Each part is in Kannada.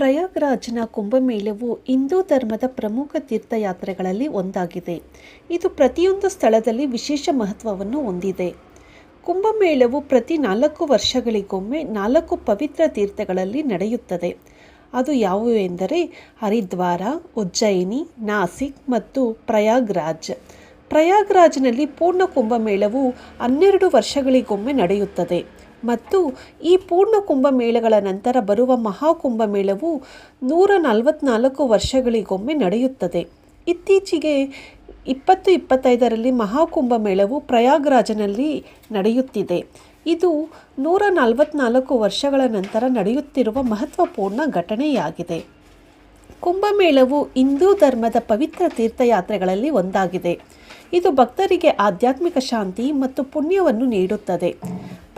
ಪ್ರಯಾಗ್ರಾಜ್ನ ಕುಂಭಮೇಳವು ಹಿಂದೂ ಧರ್ಮದ ಪ್ರಮುಖ ತೀರ್ಥಯಾತ್ರೆಗಳಲ್ಲಿ ಒಂದಾಗಿದೆ. ಇದು ಪ್ರತಿಯೊಂದು ಸ್ಥಳದಲ್ಲಿ ವಿಶೇಷ ಮಹತ್ವವನ್ನು ಹೊಂದಿದೆ. ಕುಂಭಮೇಳವು ಪ್ರತಿ ನಾಲ್ಕು ವರ್ಷಗಳಿಗೊಮ್ಮೆ ನಾಲ್ಕು ಪವಿತ್ರ ತೀರ್ಥಗಳಲ್ಲಿ ನಡೆಯುತ್ತದೆ. ಅದು ಯಾವುವು ಎಂದರೆ ಹರಿದ್ವಾರ, ಉಜ್ಜಯಿನಿ, ನಾಸಿಕ್ ಮತ್ತು ಪ್ರಯಾಗ್ರಾಜ್. ಪ್ರಯಾಗ್ರಾಜ್ನಲ್ಲಿ ಪೂರ್ಣ ಕುಂಭಮೇಳವು ಹನ್ನೆರಡು ವರ್ಷಗಳಿಗೊಮ್ಮೆ ನಡೆಯುತ್ತದೆ. ಮತ್ತು ಈ ಪೂರ್ಣ ಕುಂಭಮೇಳಗಳ ನಂತರ ಬರುವ ಮಹಾಕುಂಭಮೇಳವು ನೂರ ನಲವತ್ನಾಲ್ಕು ವರ್ಷಗಳಿಗೊಮ್ಮೆ ನಡೆಯುತ್ತದೆ. ಇತ್ತೀಚೆಗೆ ಇಪ್ಪತ್ತು ಇಪ್ಪತ್ತೈದರಲ್ಲಿ ಮಹಾಕುಂಭಮೇಳವು ಪ್ರಯಾಗ್ರಾಜ್ನಲ್ಲಿ ನಡೆಯುತ್ತಿದೆ. ಇದು ನೂರ ನಲವತ್ನಾಲ್ಕು ವರ್ಷಗಳ ನಂತರ ನಡೆಯುತ್ತಿರುವ ಮಹತ್ವಪೂರ್ಣ ಘಟನೆಯಾಗಿದೆ. ಕುಂಭಮೇಳವು ಹಿಂದೂ ಧರ್ಮದ ಪವಿತ್ರ ತೀರ್ಥಯಾತ್ರೆಗಳಲ್ಲಿ ಒಂದಾಗಿದೆ. ಇದು ಭಕ್ತರಿಗೆ ಆಧ್ಯಾತ್ಮಿಕ ಶಾಂತಿ ಮತ್ತು ಪುಣ್ಯವನ್ನು ನೀಡುತ್ತದೆ.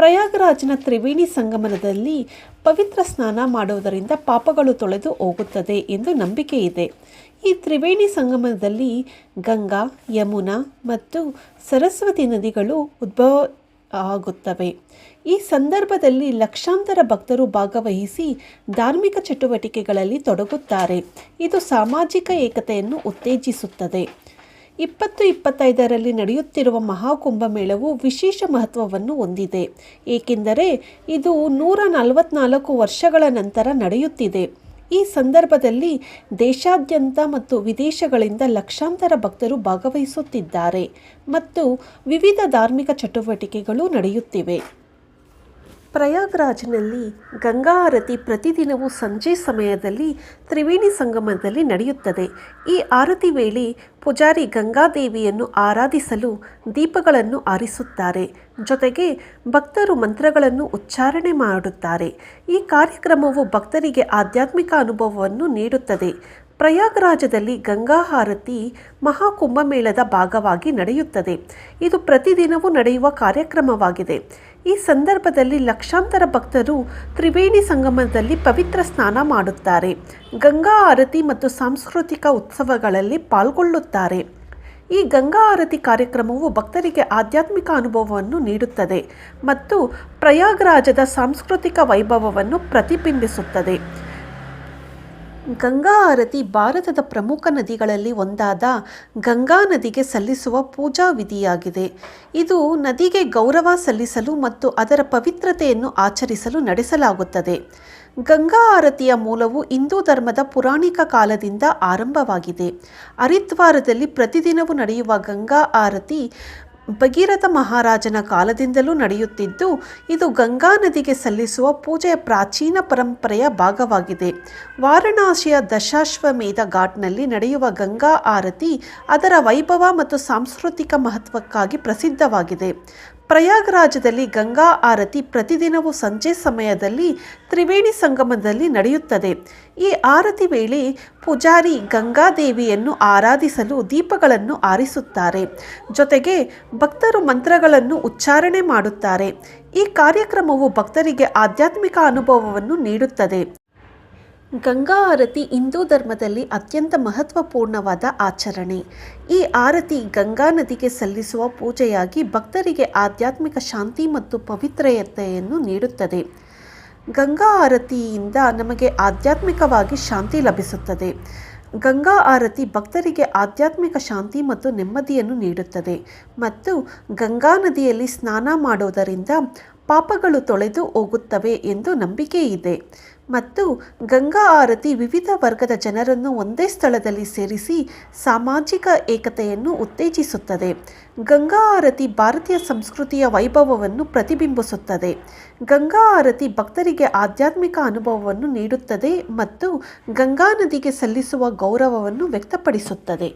ಪ್ರಯಾಗರಾಜ್ನ ತ್ರಿವೇಣಿ ಸಂಗಮನದಲ್ಲಿ ಪವಿತ್ರ ಸ್ನಾನ ಮಾಡುವುದರಿಂದ ಪಾಪಗಳು ತೊಳೆದು ಹೋಗುತ್ತದೆ ಎಂದು ನಂಬಿಕೆ ಇದೆ. ಈ ತ್ರಿವೇಣಿ ಸಂಗಮದಲ್ಲಿ ಗಂಗಾ, ಯಮುನಾ ಮತ್ತು ಸರಸ್ವತಿ ನದಿಗಳು ಉದ್ಭವ ಆಗುತ್ತವೆ. ಈ ಸಂದರ್ಭದಲ್ಲಿ ಲಕ್ಷಾಂತರ ಭಕ್ತರು ಭಾಗವಹಿಸಿ ಧಾರ್ಮಿಕ ಚಟುವಟಿಕೆಗಳಲ್ಲಿ ತೊಡಗುತ್ತಾರೆ. ಇದು ಸಾಮಾಜಿಕ ಏಕತೆಯನ್ನು ಉತ್ತೇಜಿಸುತ್ತದೆ. ಇಪ್ಪತ್ತು ಇಪ್ಪತ್ತೈದರಲ್ಲಿ ನಡೆಯುತ್ತಿರುವ ಮಹಾಕುಂಭಮೇಳವು ವಿಶೇಷ ಮಹತ್ವವನ್ನು ಹೊಂದಿದೆ. ಏಕೆಂದರೆ ಇದು ನೂರ ನಲವತ್ತ್ನಾಲ್ಕು ವರ್ಷಗಳ ನಂತರ ನಡೆಯುತ್ತಿದೆ. ಈ ಸಂದರ್ಭದಲ್ಲಿ ದೇಶಾದ್ಯಂತ ಮತ್ತು ವಿದೇಶಗಳಿಂದ ಲಕ್ಷಾಂತರ ಭಕ್ತರು ಭಾಗವಹಿಸುತ್ತಿದ್ದಾರೆ ಮತ್ತು ವಿವಿಧ ಧಾರ್ಮಿಕ ಚಟುವಟಿಕೆಗಳು ನಡೆಯುತ್ತಿವೆ. ಪ್ರಯಾಗ್ರಾಜ್ನಲ್ಲಿ ಗಂಗಾ ಆರತಿ ಪ್ರತಿದಿನವೂ ಸಂಜೆ ಸಮಯದಲ್ಲಿ ತ್ರಿವೇಣಿ ಸಂಗಮದಲ್ಲಿ ನಡೆಯುತ್ತದೆ. ಈ ಆರತಿ ವೇಳೆ ಪೂಜಾರಿ ಗಂಗಾದೇವಿಯನ್ನು ಆರಾಧಿಸಲು ದೀಪಗಳನ್ನು ಆರಿಸುತ್ತಾರೆ. ಜೊತೆಗೆ ಭಕ್ತರು ಮಂತ್ರಗಳನ್ನು ಉಚ್ಚಾರಣೆ ಮಾಡುತ್ತಾರೆ. ಈ ಕಾರ್ಯಕ್ರಮವು ಭಕ್ತರಿಗೆ ಆಧ್ಯಾತ್ಮಿಕ ಅನುಭವವನ್ನು ನೀಡುತ್ತದೆ. ಪ್ರಯಾಗರಾಜದಲ್ಲಿ ಗಂಗಾ ಆರತಿ ಮಹಾಕುಂಭಮೇಳದ ಭಾಗವಾಗಿ ನಡೆಯುತ್ತದೆ. ಇದು ಪ್ರತಿದಿನವೂ ನಡೆಯುವ ಕಾರ್ಯಕ್ರಮವಾಗಿದೆ. ಈ ಸಂದರ್ಭದಲ್ಲಿ ಲಕ್ಷಾಂತರ ಭಕ್ತರು ತ್ರಿವೇಣಿ ಸಂಗಮದಲ್ಲಿ ಪವಿತ್ರ ಸ್ನಾನ ಮಾಡುತ್ತಾರೆ. ಗಂಗಾ ಆರತಿ ಮತ್ತು ಸಾಂಸ್ಕೃತಿಕ ಉತ್ಸವಗಳಲ್ಲಿ ಪಾಲ್ಗೊಳ್ಳುತ್ತಾರೆ. ಈ ಗಂಗಾ ಆರತಿ ಕಾರ್ಯಕ್ರಮವು ಭಕ್ತರಿಗೆ ಆಧ್ಯಾತ್ಮಿಕ ಅನುಭವವನ್ನು ನೀಡುತ್ತದೆ ಮತ್ತು ಪ್ರಯಾಗರಾಜದ ಸಾಂಸ್ಕೃತಿಕ ವೈಭವವನ್ನು ಪ್ರತಿಬಿಂಬಿಸುತ್ತದೆ. ಗಂಗಾ ಆರತಿ ಭಾರತದ ಪ್ರಮುಖ ನದಿಗಳಲ್ಲಿ ಒಂದಾದ ಗಂಗಾ ನದಿಗೆ ಸಲ್ಲಿಸುವ ಪೂಜಾ ವಿಧಿಯಾಗಿದೆ. ಇದು ನದಿಗೆ ಗೌರವ ಸಲ್ಲಿಸಲು ಮತ್ತು ಅದರ ಪವಿತ್ರತೆಯನ್ನು ಆಚರಿಸಲು ನಡೆಸಲಾಗುತ್ತದೆ. ಗಂಗಾ ಆರತಿಯ ಮೂಲವು ಹಿಂದೂ ಧರ್ಮದ ಪುರಾಣಿಕ ಕಾಲದಿಂದ ಆರಂಭವಾಗಿದೆ. ಹರಿದ್ವಾರದಲ್ಲಿ ಪ್ರತಿದಿನವೂ ನಡೆಯುವ ಗಂಗಾ ಆರತಿ ಭಗೀರಥ ಮಹಾರಾಜನ ಕಾಲದಿಂದಲೂ ನಡೆಯುತ್ತಿದ್ದು, ಇದು ಗಂಗಾ ನದಿಗೆ ಸಲ್ಲಿಸುವ ಪೂಜೆಯ ಪ್ರಾಚೀನ ಪರಂಪರೆಯ ಭಾಗವಾಗಿದೆ. ವಾರಣಾಸಿಯ ದಶಾಶ್ವಮೇಧ ಘಾಟ್ನಲ್ಲಿ ನಡೆಯುವ ಗಂಗಾ ಆರತಿ ಅದರ ವೈಭವ ಮತ್ತು ಸಾಂಸ್ಕೃತಿಕ ಮಹತ್ವಕ್ಕಾಗಿ ಪ್ರಸಿದ್ಧವಾಗಿದೆ. ಪ್ರಯಾಗರಾಜದಲ್ಲಿ ಗಂಗಾ ಆರತಿ ಪ್ರತಿದಿನವೂ ಸಂಜೆ ಸಮಯದಲ್ಲಿ ತ್ರಿವೇಣಿ ಸಂಗಮದಲ್ಲಿ ನಡೆಯುತ್ತದೆ. ಈ ಆರತಿ ವೇಳೆ ಪೂಜಾರಿ ಗಂಗಾದೇವಿಯನ್ನು ಆರಾಧಿಸಲು ದೀಪಗಳನ್ನು ಆರಿಸುತ್ತಾರೆ. ಜೊತೆಗೆ ಭಕ್ತರು ಮಂತ್ರಗಳನ್ನು ಉಚ್ಚಾರಣೆ ಮಾಡುತ್ತಾರೆ. ಈ ಕಾರ್ಯಕ್ರಮವು ಭಕ್ತರಿಗೆ ಆಧ್ಯಾತ್ಮಿಕ ಅನುಭವವನ್ನು ನೀಡುತ್ತದೆ. ಗಂಗಾ ಆರತಿ ಹಿಂದೂ ಧರ್ಮದಲ್ಲಿ ಅತ್ಯಂತ ಮಹತ್ವಪೂರ್ಣವಾದ ಆಚರಣೆ. ಈ ಆರತಿ ಗಂಗಾ ನದಿಗೆ ಸಲ್ಲಿಸುವ ಪೂಜೆಯಾಗಿ ಭಕ್ತರಿಗೆ ಆಧ್ಯಾತ್ಮಿಕ ಶಾಂತಿ ಮತ್ತು ಪವಿತ್ರತೆಯನ್ನು ನೀಡುತ್ತದೆ. ಗಂಗಾ ಆರತಿಯಿಂದ ನಮಗೆ ಆಧ್ಯಾತ್ಮಿಕವಾಗಿ ಶಾಂತಿ ಲಭಿಸುತ್ತದೆ. ಗಂಗಾ ಆರತಿ ಭಕ್ತರಿಗೆ ಆಧ್ಯಾತ್ಮಿಕ ಶಾಂತಿ ಮತ್ತು ನೆಮ್ಮದಿಯನ್ನು ನೀಡುತ್ತದೆ. ಮತ್ತು ಗಂಗಾ ನದಿಯಲ್ಲಿ ಸ್ನಾನ ಮಾಡುವುದರಿಂದ ಪಾಪಗಳು ತೊಳೆದು ಹೋಗುತ್ತವೆ ಎಂದು ನಂಬಿಕೆ ಇದೆ. ಮತ್ತು ಗಂಗಾ ಆರತಿ ವಿವಿಧ ವರ್ಗದ ಜನರನ್ನು ಒಂದೇ ಸ್ಥಳದಲ್ಲಿ ಸೇರಿಸಿ ಸಾಮಾಜಿಕ ಏಕತೆಯನ್ನು ಉತ್ತೇಜಿಸುತ್ತದೆ. ಗಂಗಾ ಆರತಿ ಭಾರತೀಯ ಸಂಸ್ಕೃತಿಯ ವೈಭವವನ್ನು ಪ್ರತಿಬಿಂಬಿಸುತ್ತದೆ. ಗಂಗಾ ಆರತಿ ಭಕ್ತರಿಗೆ ಆಧ್ಯಾತ್ಮಿಕ ಅನುಭವವನ್ನು ನೀಡುತ್ತದೆ ಮತ್ತು ಗಂಗಾ ನದಿಗೆ ಸಲ್ಲಿಸುವ ಗೌರವವನ್ನು ವ್ಯಕ್ತಪಡಿಸುತ್ತದೆ.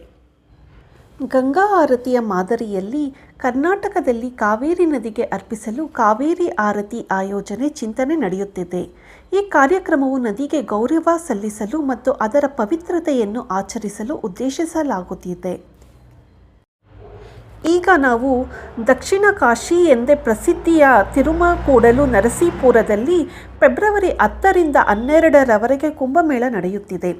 ಗಂಗಾ ಆರತಿಯ ಮಾದರಿಯಲ್ಲಿ ಕರ್ನಾಟಕದಲ್ಲಿ ಕಾವೇರಿ ನದಿಗೆ ಅರ್ಪಿಸಲು ಕಾವೇರಿ ಆರತಿ ಆಯೋಜನೆ ಚಿಂತನೆ ನಡೆಯುತ್ತಿದೆ. ಈ ಕಾರ್ಯಕ್ರಮವು ನದಿಗೆ ಗೌರವ ಸಲ್ಲಿಸಲು ಮತ್ತು ಅದರ ಪವಿತ್ರತೆಯನ್ನು ಆಚರಿಸಲು ಉದ್ದೇಶಿಸಲಾಗುತ್ತಿದೆ. ಈಗ ನಾವು ದಕ್ಷಿಣ ಕಾಶಿ ಎಂದೇ ಪ್ರಸಿದ್ಧಿಯ ತಿರುಮಕೂಡಲು ನರಸೀಪುರದಲ್ಲಿ ಫೆಬ್ರವರಿ ಹತ್ತರಿಂದ ಹನ್ನೆರಡರವರೆಗೆ ಕುಂಭಮೇಳ ನಡೆಯುತ್ತಿದೆ.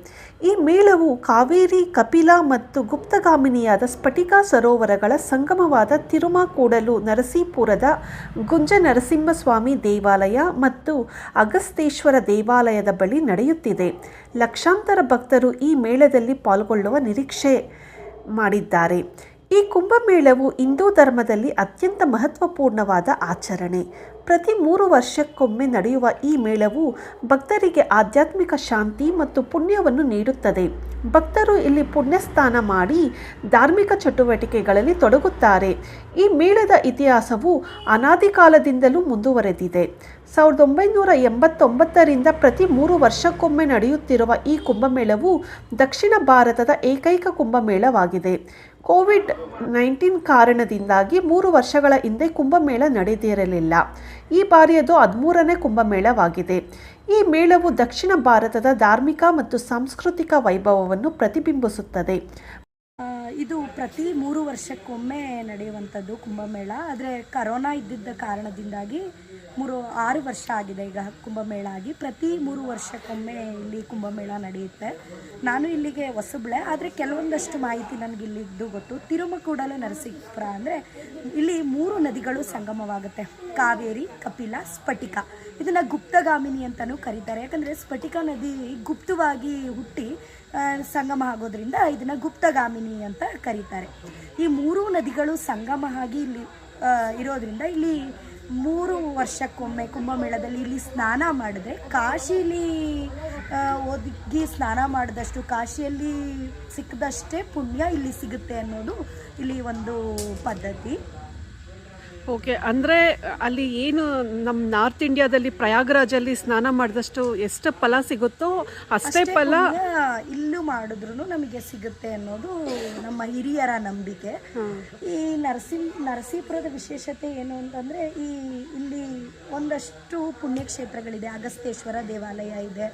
ಈ ಮೇಳವು ಕಾವೇರಿ, ಕಪಿಲ ಮತ್ತು ಗುಪ್ತಗಾಮಿನಿಯಾದ ಸ್ಫಟಿಕ ಸರೋವರಗಳ ಸಂಗಮವಾದ ತಿರುಮಕೂಡಲು ನರಸೀಪುರದ ಗುಂಜ ನರಸಿಂಹಸ್ವಾಮಿ ದೇವಾಲಯ ಮತ್ತು ಅಗಸ್ತೇಶ್ವರ ದೇವಾಲಯದ ಬಳಿ ನಡೆಯುತ್ತಿದೆ. ಲಕ್ಷಾಂತರ ಭಕ್ತರು ಈ ಮೇಳದಲ್ಲಿ ಪಾಲ್ಗೊಳ್ಳುವ ನಿರೀಕ್ಷೆ ಮಾಡಿದ್ದಾರೆ. ಈ ಕುಂಭಮೇಳವು ಹಿಂದೂ ಧರ್ಮದಲ್ಲಿ ಅತ್ಯಂತ ಮಹತ್ವಪೂರ್ಣವಾದ ಆಚರಣೆ. ಪ್ರತಿ ಮೂರು ವರ್ಷಕ್ಕೊಮ್ಮೆ ನಡೆಯುವ ಈ ಮೇಳವು ಭಕ್ತರಿಗೆ ಆಧ್ಯಾತ್ಮಿಕ ಶಾಂತಿ ಮತ್ತು ಪುಣ್ಯವನ್ನು ನೀಡುತ್ತದೆ. ಭಕ್ತರು ಇಲ್ಲಿ ಪುಣ್ಯಸ್ಥಾನ ಮಾಡಿ ಧಾರ್ಮಿಕ ಚಟುವಟಿಕೆಗಳಲ್ಲಿ ತೊಡಗುತ್ತಾರೆ. ಈ ಮೇಳದ ಇತಿಹಾಸವು ಅನಾದಿ ಕಾಲದಿಂದಲೂ ಮುಂದುವರೆದಿದೆ. ಸಾವಿರದ ಒಂಬೈನೂರ ಎಂಬತ್ತೊಂಬತ್ತರಿಂದ ಪ್ರತಿ ಮೂರು ವರ್ಷಕ್ಕೊಮ್ಮೆ ನಡೆಯುತ್ತಿರುವ ಈ ಕುಂಭಮೇಳವು ದಕ್ಷಿಣ ಭಾರತದ ಏಕೈಕ ಕುಂಭಮೇಳವಾಗಿದೆ. ಕೋವಿಡ್ ನೈನ್ಟೀನ್ ಕಾರಣದಿಂದಾಗಿ ಮೂರು ವರ್ಷಗಳ ಹಿಂದೆ ಕುಂಭಮೇಳ ನಡೆದಿರಲಿಲ್ಲ. ಈ ಬಾರಿಯದು ಹದಿಮೂರನೇ ಕುಂಭಮೇಳವಾಗಿದೆ. ಈ ಮೇಳವು ದಕ್ಷಿಣ ಭಾರತದ ಧಾರ್ಮಿಕ ಮತ್ತು ಸಾಂಸ್ಕೃತಿಕ ವೈಭವವನ್ನು ಪ್ರತಿಬಿಂಬಿಸುತ್ತದೆ. ಇದು ಪ್ರತಿ ಮೂರು ವರ್ಷಕ್ಕೊಮ್ಮೆ ನಡೆಯುವಂಥದ್ದು ಕುಂಭಮೇಳ. ಆದರೆ ಕರೋನಾ ಇದ್ದಿದ್ದ ಕಾರಣದಿಂದಾಗಿ ಮೂರು, ಆರು ವರ್ಷ ಆಗಿದೆ ಈಗ ಕುಂಭಮೇಳ ಆಗಿ. ಪ್ರತಿ ಮೂರು ವರ್ಷಕ್ಕೊಮ್ಮೆ ಇಲ್ಲಿ ಕುಂಭಮೇಳ ನಡೆಯುತ್ತೆ. ನಾನು ಇಲ್ಲಿಗೆ ಹೊಸಬಳೆ, ಆದರೆ ಕೆಲವೊಂದಷ್ಟು ಮಾಹಿತಿ ನನಗೆ ಇಲ್ಲಿದ್ದು ಗೊತ್ತು. ತಿರುಮಕೂಡಲು ನರಸಿಂಹಪುರ ಅಂದರೆ ಇಲ್ಲಿ ಮೂರು ನದಿಗಳು ಸಂಗಮವಾಗುತ್ತೆ. ಕಾವೇರಿ, ಕಪಿಲ, ಸ್ಫಟಿಕ. ಇದನ್ನು ಗುಪ್ತಗಾಮಿನಿ ಅಂತಲೂ ಕರೀತಾರೆ. ಯಾಕಂದರೆ ಸ್ಫಟಿಕ ನದಿ ಗುಪ್ತವಾಗಿ ಹುಟ್ಟಿ ಸಂಗಮ ಆಗೋದ್ರಿಂದ ಇದನ್ನು ಗುಪ್ತಗಾಮಿನಿ ಅಂತ ಕರೀತಾರೆ. ಈ ಮೂರು ನದಿಗಳು ಸಂಗಮ ಆಗಿ ಇಲ್ಲಿ ಇರೋದ್ರಿಂದ ಇಲ್ಲಿ ಮೂರು ವರ್ಷಕ್ಕೊಮ್ಮೆ ಕುಂಭಮೇಳದಲ್ಲಿ ಇಲ್ಲಿ ಸ್ನಾನ ಮಾಡಿದ್ರೆ ಕಾಶಿಲಿ ಒದಗಿ ಸ್ನಾನ ಮಾಡಿದಷ್ಟು ಕಾಶಿಯಲ್ಲಿ ಸಿಕ್ಕದಷ್ಟೇ ಪುಣ್ಯ ಇಲ್ಲಿ ಸಿಗುತ್ತೆ ಅನ್ನೋದು ಇಲ್ಲಿ ಒಂದು ಪದ್ಧತಿ. ಓಕೆ ಅಂದರೆ ಅಲ್ಲಿ ಏನು ನಮ್ಮ ನಾರ್ತ್ ಇಂಡಿಯಾದಲ್ಲಿ ಪ್ರಯಾಗ್ರಾಜಲ್ಲಿ ಸ್ನಾನ ಮಾಡಿದಷ್ಟು ಎಷ್ಟು ಫಲ ಸಿಗುತ್ತೋ ಅಷ್ಟೇ ಫಲ ಇಲ್ಲೂ ಮಾಡಿದ್ರು ನಮಗೆ ಸಿಗುತ್ತೆ ಅನ್ನೋದು ನಮ್ಮ ಹಿರಿಯರ ನಂಬಿಕೆ. ಈ ನರಸಿಂಹ ನರಸೀಪುರದ ವಿಶೇಷತೆ ಏನು ಅಂತಂದರೆ ಈ ಇಲ್ಲಿ ಒಂದಷ್ಟು ಪುಣ್ಯಕ್ಷೇತ್ರಗಳಿದೆ. ಅಗಸ್ತೇಶ್ವರ ದೇವಾಲಯ ಇದೆ.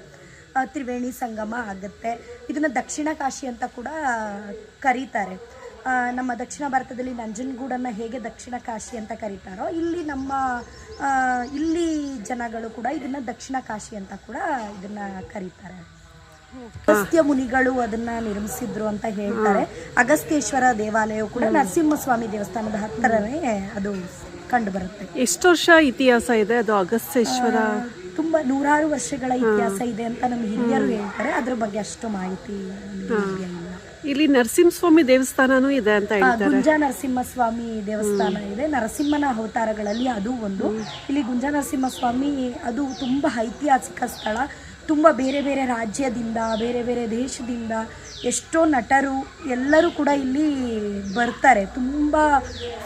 ತ್ರಿವೇಣಿ ಸಂಗಮ ಆಗುತ್ತೆ. ಇದನ್ನು ದಕ್ಷಿಣ ಕಾಶಿ ಅಂತ ಕೂಡ ಕರೀತಾರೆ. ನಮ್ಮ ದಕ್ಷಿಣ ಭಾರತದಲ್ಲಿ ನಂಜನಗೂಡನ್ನು ಹೇಗೆ ದಕ್ಷಿಣ ಕಾಶಿ ಅಂತ ಕರೀತಾರೋ ಇಲ್ಲಿ ನಮ್ಮ ಇಲ್ಲಿ ಜನಗಳು ಕೂಡ ಇದನ್ನ ದಕ್ಷಿಣ ಕಾಶಿ ಅಂತ ಕೂಡ ಇದನ್ನ ಕರೀತಾರೆ. ಅಗಸ್ತ್ಯ ಮುನಿಗಳು ಅದನ್ನ ನಿರ್ಮಿಸಿದ್ರು ಅಂತ ಹೇಳ್ತಾರೆ. ಅಗಸ್ತ್ಯೇಶ್ವರ ದೇವಾಲಯವು ಕೂಡ ನರಸಿಂಹಸ್ವಾಮಿ ದೇವಸ್ಥಾನದ ಹತ್ತಿರನೇ ಅದು ಕಂಡು ಬರುತ್ತೆ. ಎಷ್ಟು ವರ್ಷ ಇತಿಹಾಸ ಇದೆ ಅದು ಅಗಸ್ತ್ಯೇಶ್ವರ? ತುಂಬಾ ನೂರಾರು ವರ್ಷಗಳ ಇತಿಹಾಸ ಇದೆ ಅಂತ ನಮ್ಮ ಹಿರಿಯರು ಹೇಳ್ತಾರೆ. ಅದ್ರ ಬಗ್ಗೆ ಅಷ್ಟು ಮಾಹಿತಿ ಇಲ್ಲ ನರಸಿಂಹಸ್ವಾಮಿ ದೇವಸ್ಥಾನನೂ ಇದೆ ಅಂತ ಹೇಳ್ತಾರೆ. ಗುಂಜ ನರಸಿಂಹಸ್ವಾಮಿ ದೇವಸ್ಥಾನ ಇದೆ. ನರಸಿಂಹನ ಅವತಾರಗಳಲ್ಲಿ ಅದು ಒಂದು. ಇಲ್ಲಿ ಗುಂಜ ನರಸಿಂಹಸ್ವಾಮಿ ಅದು ತುಂಬ ಐತಿಹಾಸಿಕ ಸ್ಥಳ. ತುಂಬ ಬೇರೆ ಬೇರೆ ರಾಜ್ಯದಿಂದ ಬೇರೆ ಬೇರೆ ದೇಶದಿಂದ ಎಷ್ಟೋ ನಟರು ಎಲ್ಲರೂ ಕೂಡ ಇಲ್ಲಿ ಬರ್ತಾರೆ. ತುಂಬ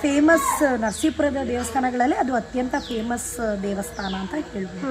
ಫೇಮಸ್ ನರಸೀಪುರದ ದೇವಸ್ಥಾನಗಳಲ್ಲಿ ಅದು ಅತ್ಯಂತ ಫೇಮಸ್ ದೇವಸ್ಥಾನ ಅಂತ ಹೇಳ್ಬೋದು.